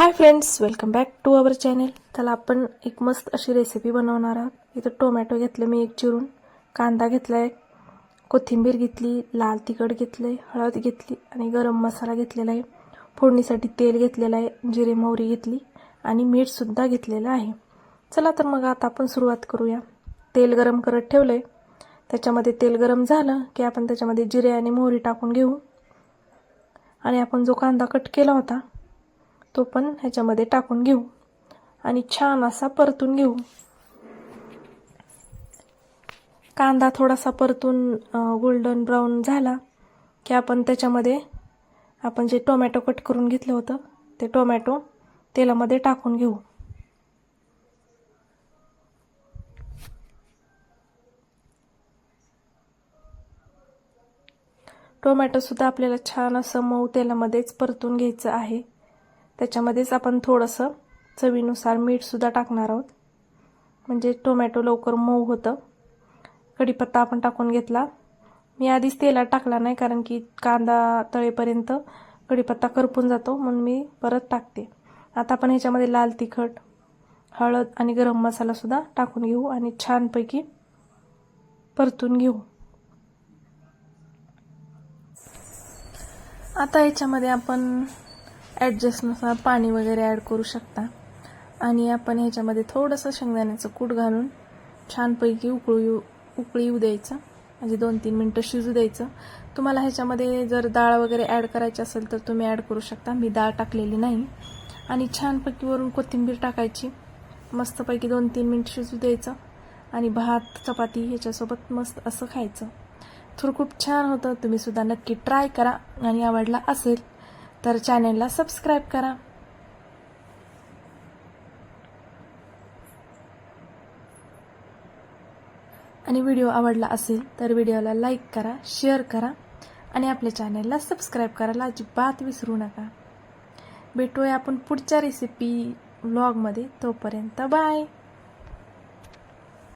Hi friends welcome back to our channel त्याला आपण एक मस्त अशी रेसिपी बनवणार आहोत. इथं टोमॅटो घेतलं मी एक चिरून कांदा घेतला आहे कोथिंबीर घेतली लाल तिखट घेतलं आहे हळद घेतली आणि गरम मसाला घेतलेला आहे. फोडणीसाठी तेल घेतलेलं आहे जिरे मोहरी घेतली आणि मीठसुद्धा घेतलेलं आहे. चला तर मग आता आपण सुरुवात करूया. तेल गरम करत ठेवलं आहे त्याच्यामध्ये तेल गरम झालं की आपण त्याच्यामध्ये जिरे आणि मोहरी टाकून घेऊ. आणि आपण जो कांदा कट केला होता तो पण ह्याच्यामध्ये टाकून घेऊ. आणि छान असा परतून घेऊ. कांदा थोडासा परतून गोल्डन ब्राऊन झाला की आपण त्याच्यामध्ये आपण जे टोमॅटो कट करून घेतलं होतं ते टोमॅटो तेलामध्ये टाकून घेऊ. टोमॅटोसुद्धा आपल्याला छान असं मऊ तेलामध्येच परतून घ्यायचं आहे. त्याच्यामध्येच आपण थोडंसं चवीनुसार मीठसुद्धा टाकणार आहोत. म्हणजे टोमॅटो लवकर मऊ होतं. कढीपत्ता आपण टाकून घेतला. मी आधीच तेलात टाकला नाही कारण की कांदा तळेपर्यंत कढीपत्ता करपून जातो म्हणून मी परत टाकते. आता आपण ह्याच्यामध्ये लाल तिखट हळद आणि गरम मसालासुद्धा टाकून घेऊ आणि छानपैकी परतून घेऊ. आता याच्यामध्ये आपण ॲडजस्टनुसार पाणी वगैरे ॲड करू शकता. आणि आपण ह्याच्यामध्ये थोडंसं शेंगदाण्याचं कूट घालून छानपैकी उकळू येऊ उकळी येऊ द्यायचं. म्हणजे दोन तीन मिनटं शिजू द्यायचं. तुम्हाला ह्याच्यामध्ये जर डाळ वगैरे ॲड करायची असेल तर तुम्ही ॲड करू शकता. मी डाळ टाकलेली नाही. आणि छानपैकी वरून कोथिंबीर टाकायची. मस्तपैकी दोन तीन मिनिट शिजू द्यायचं. आणि भात चपाती ह्याच्यासोबत मस्त असं खायचं. थोडं खूप छान होतं. तुम्हीसुद्धा नक्की ट्राय करा. आणि आवडला असेल तर चॅनेलला सबस्क्राईब करा. आणि व्हिडिओ आवडला असेल तर व्हिडिओला लाईक करा शेअर करा आणि आपल्या चॅनेलला सबस्क्राईब करायला अजिबात विसरू नका. भेटूया आपण पुढच्या रेसिपी व्लॉगमध्ये तोपर्यंत बाय!